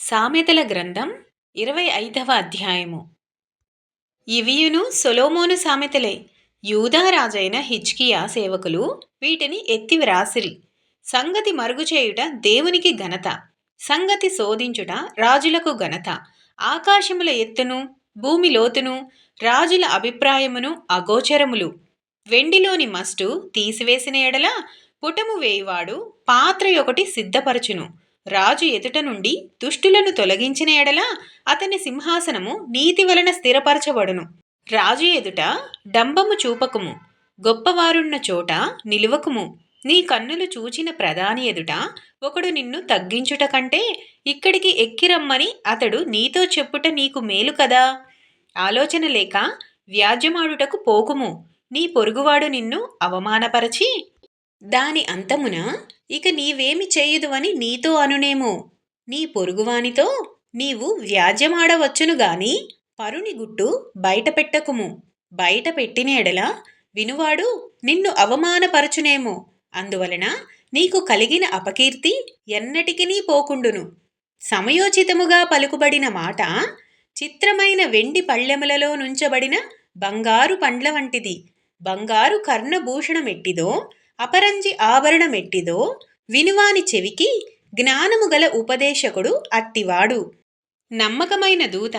సామెతల గ్రంథం ఇరవై ఐదవ అధ్యాయము. ఇవియును సొలోమోను సామెతలే. యూదారాజైన హిజ్కియా సేవకులు వీటిని ఎత్తి వ్రాసిరి సంగతి మరుగుచేయుట దేవునికి ఘనత. సంగతి శోధించుట రాజులకు ఘనత. ఆకాశముల ఎత్తును భూమి లోతును రాజుల అభిప్రాయమును అగోచరములు. వెండిలోని మస్టు తీసివేసిన ఎడల పుటము వేయువాడు పాత్ర ఒకటి సిద్ధపరచును. రాజు ఎదుట నుండి దుష్టులను తొలగించిన ఎడల అతని సింహాసనము నీతి వలన స్థిరపరచబడును. రాజు ఎదుట డంబము చూపకుము. గొప్పవారున్న చోట నిలువకుము. నీ కన్నులు చూచిన ప్రధాని ఎదుట ఒకడు నిన్ను తగ్గించుట కంటే ఇక్కడికి ఎక్కిరమ్మని అతడు నీతో చెప్పుట నీకు మేలు కదా. ఆలోచన లేక వ్యాజ్యమాడుటకు పోకుము. నీ పొరుగువాడు నిన్ను అవమానపరచి దాని అంతమున ఇక నీవేమి చేయుదువని నీతో అనునేమో. నీ పొరుగువానితో నీవు వ్యాజ్యమాడవచ్చును గాని పరుని గుట్టు బయట పెట్టకుము బయట పెట్టిన ఎడల వినువాడు నిన్ను అవమానపరచునేమో. అందువలన నీకు కలిగిన అపకీర్తి ఎన్నటికినీ పోకుండును. సమయోచితముగా పలుకుబడిన మాట చిత్రమైన వెండి పళ్ళెములలో నుంచబడిన బంగారు పండ్ల వంటిది. బంగారు కర్ణభూషణమెట్టిదో అపరంజి ఆభరణమెట్టిదో వినువాని చెవికి జ్ఞానము గల ఉపదేశకుడు అట్టివాడు. నమ్మకమైన దూత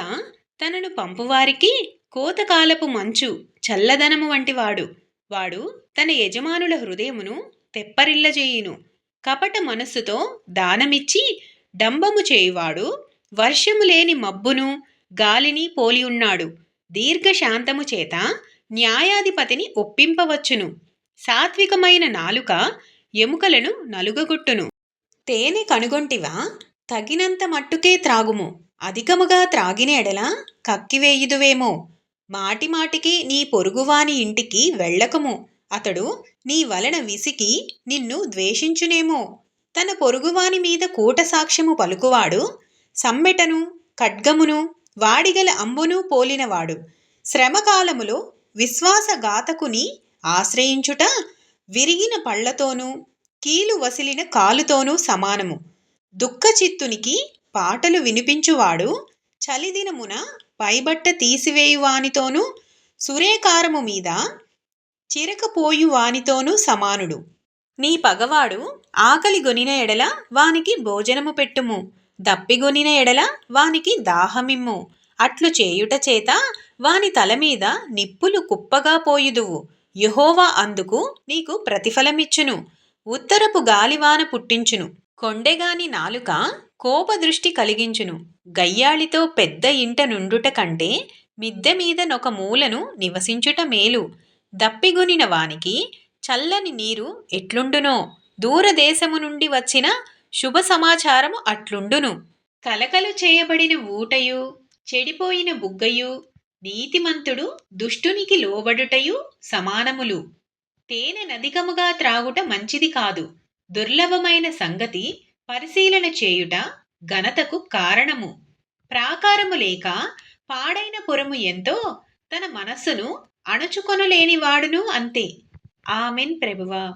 తనను పంపువారికి కోతకాలపు మంచు చల్లదనము వంటివాడు. వాడు తన యజమానుల హృదయమును తెప్పరిల్లజేయును. కపట మనస్సుతో దానమిచ్చి డంబము చేయువాడు వర్షము లేని మబ్బును గాలిని పోలి ఉన్నాడు దీర్ఘశాంతము చేత న్యాయాధిపతిని ఒప్పింపవచ్చును. సాత్వికమైన నాలుక ఎముకలను నలుగగొట్టును. తేనె కనుగొంటివా? తగినంత మట్టుకే త్రాగుము. అధికముగా త్రాగిన ఎడల కక్కివేయుదువేమో మాటిమాటికి నీ పొరుగువాని ఇంటికి వెళ్ళకము. అతడు నీ వలన విసికి నిన్ను ద్వేషించునేమో. తన పొరుగువాని మీద కూట సాక్ష్యము పలుకువాడు. సమ్మెటను ఖడ్గమును వాడిగల అంబును పోలినవాడు. శ్రమకాలములో విశ్వాసఘాతకుని ఆశ్రయించుట విరిగిన పళ్ళతోనూ కీలు వసిలిన కాలుతోనూ సమానము. దుఃఖచిత్తునికి పాటలు వినిపించువాడు చలిదినమున పైబట్ట తీసివేయువానితోనూ సురేకారము మీద చిరకపోయువానితోనూ సమానుడు. నీ పగవాడు ఆకలి గొనిన ఎడల వానికి భోజనము పెట్టుము. దప్పిగొనిన ఎడల వానికి దాహమిమ్ము. అట్లు చేయుట చేత వాని తల మీద నిప్పులు కుప్పగా పోయుదువు. యహోవా అందుకు నీకు ప్రతిఫలమిచ్చును. ఉత్తరపు గాలివాన పుట్టించును. కొండెగాని నాలుక కోపదృష్టి కలిగించును. గయ్యాళితో పెద్ద ఇంట నుండుట కంటే మిద్దె మీద నొక మూలను నివసించుట మేలు. దప్పిగొనిన వానికి చల్లని నీరు ఎట్లుండునో? దూరదేశము నుండి వచ్చిన శుభ సమాచారము అట్లుండును. కలకలు చేయబడిన ఊటయు చెడిపోయిన బుగ్గయు నీతిమంతుడు దుష్టునికి లోబడుటయు సమానములు. తేనె నదికముగా త్రాగుట మంచిది కాదు. దుర్లభమైన సంగతి పరిశీలన చేయుట ఘనతకు కారణము. ప్రాకారము లేక పాడైన పురము ఎంతో తన మనస్సును అణచుకొనలేనివాడును అంతే. ఆమెన్ ప్రభువా.